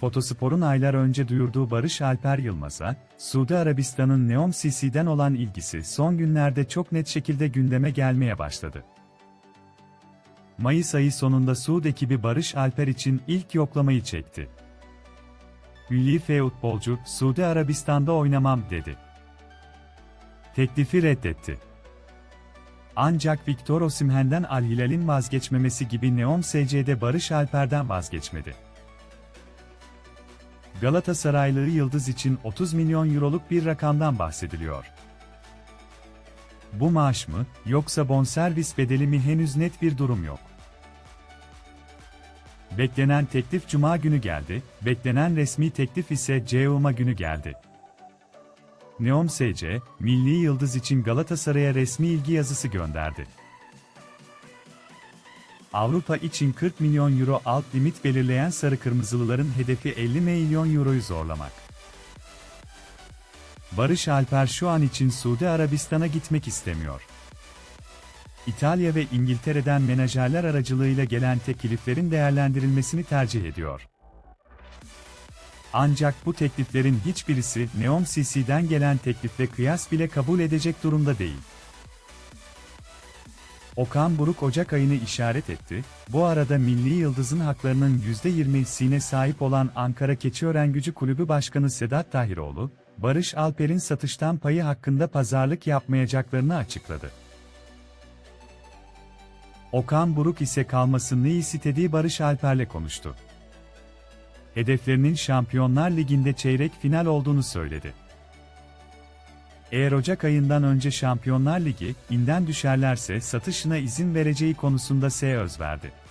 Fotospor'un aylar önce duyurduğu Barış Alper Yılmaz'a, Suudi Arabistan'ın Neom CC'den olan ilgisi son günlerde çok net şekilde gündeme gelmeye başladı. Mayıs ayı sonunda Suud ekibi Barış Alper için ilk yoklamayı çekti. Milli futbolcu, Suudi Arabistan'da oynamam dedi. Teklifi reddetti. Ancak Victor Osimhen'den Al Hilal'in vazgeçmemesi gibi Neom SC'de Barış Alper'den vazgeçmedi. Galatasaraylı Yıldız için 30 milyon euroluk bir rakamdan bahsediliyor. Bu maaş mı, yoksa bonservis bedeli mi henüz net bir durum yok. Beklenen teklif Cuma günü geldi, beklenen resmi teklif ise Cuma günü geldi. Neom SC, Milli Yıldız için Galatasaray'a resmi ilgi yazısı gönderdi. Avrupa için 40 milyon euro alt limit belirleyen Sarı Kırmızılıların hedefi 50 milyon euroyu zorlamak. Barış Alper şu an için Suudi Arabistan'a gitmek istemiyor. İtalya ve İngiltere'den menajerler aracılığıyla gelen tekliflerin değerlendirilmesini tercih ediyor. Ancak bu tekliflerin hiçbirisi Neom CC'den gelen teklifle kıyas bile kabul edecek durumda değil. Okan Buruk Ocak ayını işaret etti, bu arada Milli Yıldız'ın haklarının %20'sine sahip olan Ankara Keçiören Gücü Kulübü Başkanı Sedat Tahiroğlu, Barış Alper'in satıştan payı hakkında pazarlık yapmayacaklarını açıkladı. Okan Buruk ise kalmasını istediği Barış Alper'le konuştu. Hedeflerinin Şampiyonlar Ligi'nde çeyrek final olduğunu söyledi. Eğer Ocak ayından önce Şampiyonlar Ligi, inden düşerlerse satışına izin vereceği konusunda söz verdi.